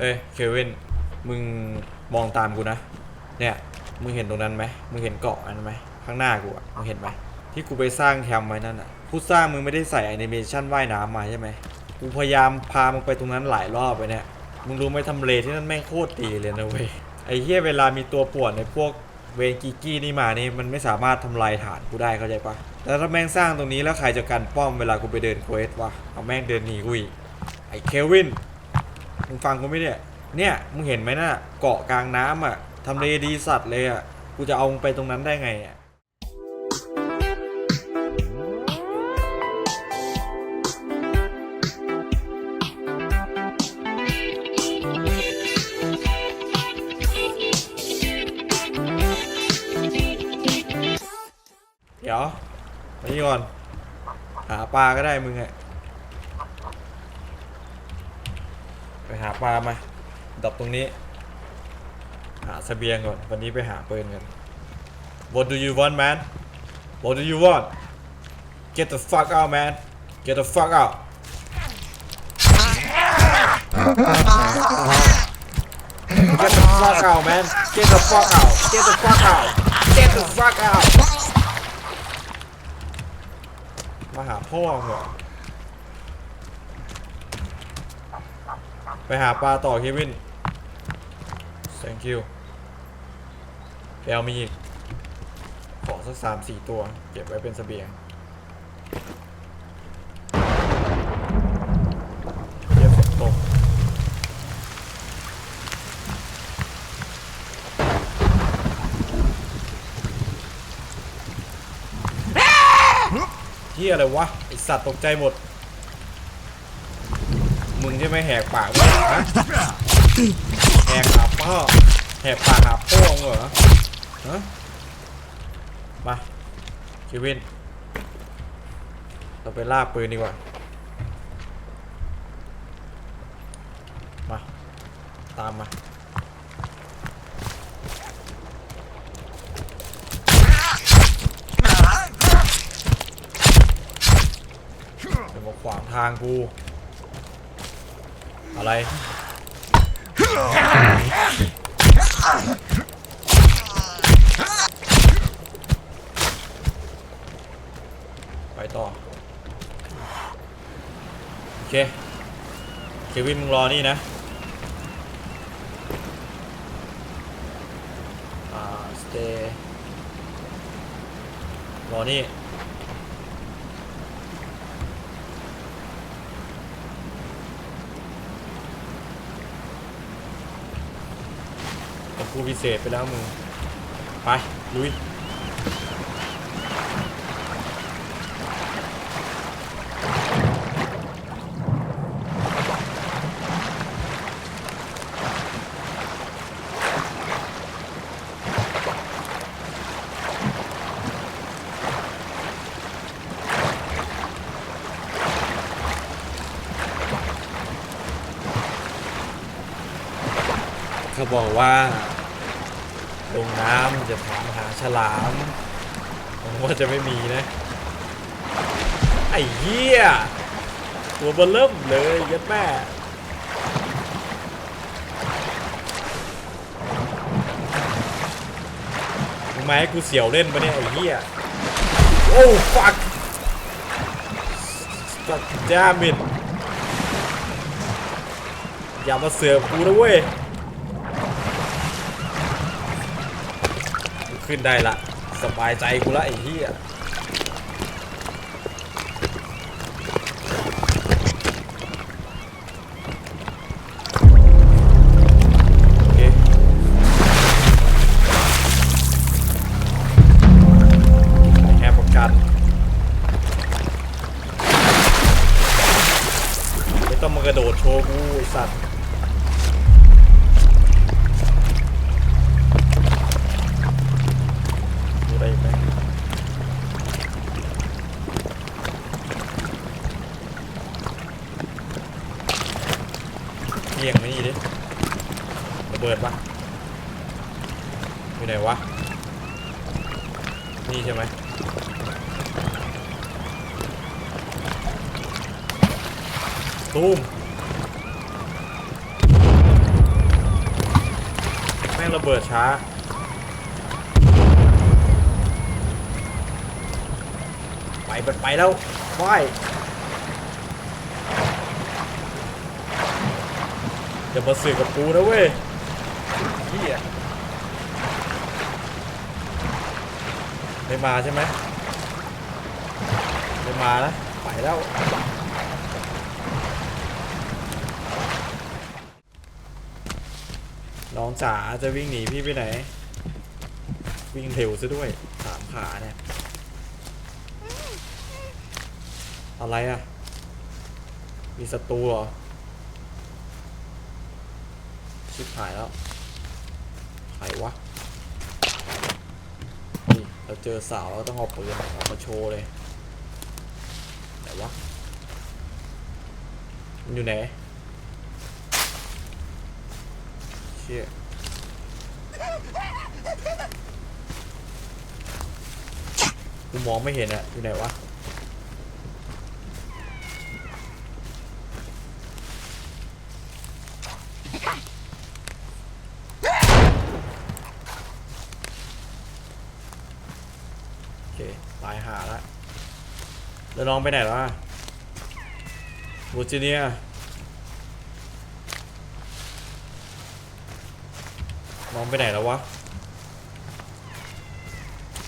เอ้ยเควินมึงมองตามกูนะ เนี่ยมึงเห็นตรงนั้นไหมมึงเห็นเกาะอันนั้นไหมข้างหน้ากูอะมึงเห็นไหมที่กูไปสร้างแคมป์ไว้นั่นอะผู้สร้างมึงไม่ได้ใส่แอนิเมชันว่ายน้ำมาใช่ไหมกูพยายามพามึงไปตรงนั้นหลายรอบไปเนี่ยมึงรู้ไหมทำเลที่นั่นแม่งโคตรดีเลยนะเว้ยไอ้เหี้ยเวลามีตัวป่วนในพวกเวนกิกี้นี่มานี่มันไม่สามารถทำลายฐานกูได้เข้าใจปะแล้วถ้าแม่งสร้างตรงนี้แล้วใครจะกันป้อมเวลากูไปเดินเควสวะเอาแม่งเดินหนีกูอีกไอ้เควิน มึงฟังกูไหมเนี่ยเนี่ยมึงเห็นไหมน่ะเกาะกลางน้ำอะทำเลดีสัตว์เลยอะกูจะเอามึงไปตรงนั้นได้ไงอะเดี๋ยวมานี่ก่อน หาปลาก็ได้มึงอะ ไปหาปลามาดับตรงนี้ หาเสบียงก่อน วันนี้ไปหาปืนกัน What do you want man What do you want Get the fuck out man Get the fuck out Get the fuck out man Get the fuck out Get the fuck out Get the fuck out มาหาพ่อเหรอ ไปหาปลาต่อเควิน thank you ไปเอามีอีก ขอสักสามสี่ตัว เก็บไว้เป็นเสบียงเดี๋ยวฝนตกเฮียอะไรวะ ไอสัตว์ตกใจหมด มึงใช่ไหมแหกปากมึงฮะแหกหาพ่อแหกปากหาพ่อมึงเหรอฮะมาเควิน เราไปล่าปืนดีกว่า มา ตามมาจะมาขวางทางกู อะไร ไปต่อ โอเค เควินมึงรอนี่นะอ่าสเตย์รอนี่ กูพิเศษไปแล้วมึง ไป ลุย เขาบอกว่า ลงน้ำจะถามหาฉลามผมว่าจะไม่มีนะ ไอ้เหี้ยตัวเบลเริ่มเลยยัดแม่มึงมาให้กูเสียวเล่นปะเนี่ยไอ้เหี้ยโอ้ fuck God damn it อย่ามาเสือกกูนะเว้ย ขึ้นได้ละ สบายใจกูละไอ้เหี้ยโอเคแค่ประกันไม่ต้องมากระโดดโชว์กูไอ้สัตว์ ยี่ยงไม่นี่ดิระเบิดปะอยู่ไหนวะ นี่ใช่ไหมตูมระเบิดช้าไปไปไปแล้วว่าย อย่ามาสื่อกับกูนะเว้ยเฮียไม่มาใช่ไหมไม่มานะไปแล้วน้องจ๋าจะวิ่งหนีพี่ไปไหน วิ่งเร็วซะด้วยสามขาเนี่ยอะไรอะ มีศัตรูเหรอ ชิบหายแล้วใครวะ นี่ เราเจอสาวเราต้องเอาปืนออกมาโชว์เลยไหนวะมันอยู่ไหน เชี่ยกูมองไม่เห็นอะอยู่ไหนวะ โอเค ตายหาละแล้วน้องไปไหนแล้วอะบูจิเนียน้องไปไหนแล้ววะ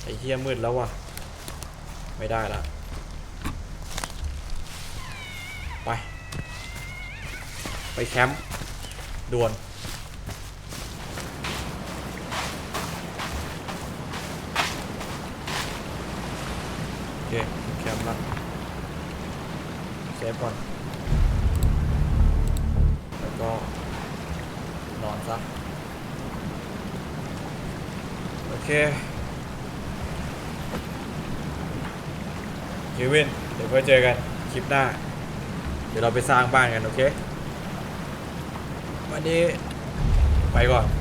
ไอ้เฮียมืดแล้ววะไม่ได้ละไป ไปแคมป์ด่วน เคแคมป์ละเซฟก่อน แล้วก็นอนซะ โอเคคิวิน เดี๋ยวไว้เจอกัน คลิปหน้า เดี๋ยวเราไปสร้างบ้านกัน โอเค วันนี้ไปก่อน